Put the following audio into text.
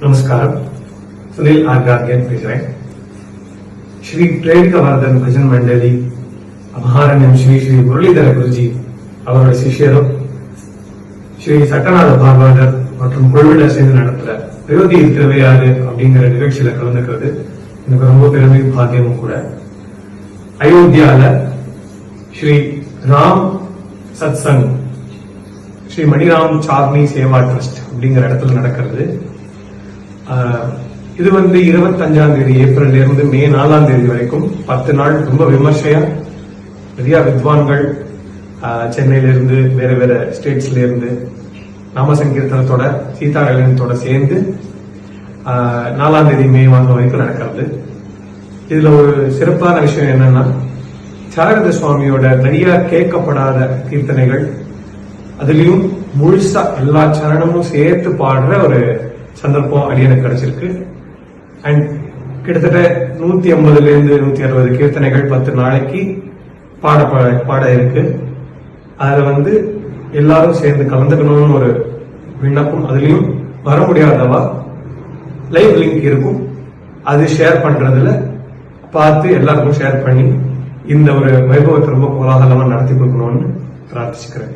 நமஸ்காரம் சுனில் ஆர் பேசுகிறேன் பேசுறேன் ஸ்ரீ பிரேரிகவர்தன் பஜன் மண்டலி மகாரண்யம் ஸ்ரீ ஸ்ரீ முரளிதர குருஜி அவருடைய சிஷ்யரும் ஸ்ரீ சட்டநாத பாகவதர் மற்றும் குழுவினர் சேர்ந்து நடத்துற அயோத்தி திருவையாறு அப்படிங்கிற நிகழ்ச்சியில கலந்துக்கிறது எனக்கு ரொம்ப பெருமையும் பாக்கியமும் கூட அயோத்தியால ஸ்ரீ ராம் சத்சங் ஸ்ரீ மணிராம் சார்னி சேவா ட்ரஸ்ட் அப்படிங்கிற இடத்துல நடக்கிறது இது வந்து இருபத்தஞ்சாம் தேதி ஏப்ரல் இருந்து மே நாலாம் தேதி வரைக்கும் பத்து நாள் ரொம்ப விமர்சையா நிறைய வித்வான்கள் ஆஹ், சென்னையில இருந்து வேற வேற ஸ்டேட்ஸ்ல இருந்து நாமசங்கீர்த்தனத்தோட சேர்ந்து நாலாம் தேதி மே மாதம் வரைக்கும் நடக்கிறது. இதுல ஒரு சிறப்பான விஷயம் என்னன்னா சாரத சுவாமியோட நிறைய கேட்கப்படாத கீர்த்தனைகள் அதுலயும் முழுசா எல்லா சரணமும் சேர்த்து பாடுற ஒரு சந்தர்ப்பம் அடியனுக்கு கிடைச்சிருக்கு. அண்ட் கிட்டத்தட்ட நூத்தி ஐம்பதுல இருந்து நூத்தி அறுபது கீர்த்தனைகள் பத்து நாளைக்கு பாட பாட இருக்கு. அதுல வந்து எல்லாரும் சேர்ந்து கலந்துக்கணும்னு ஒரு விண்ணப்பம் அதுலயும் வர முடியாதவா? லைவ் லிங்க் இருக்கும். அது ஷேர் பண்றதுல பார்த்து எல்லாருக்கும் ஷேர் பண்ணி இந்த ஒரு வைபவத்தை ரொம்ப கோலாகலமா நடத்தி கொடுக்கணும்னு பிரார்த்திச்சுக்கிறேன்.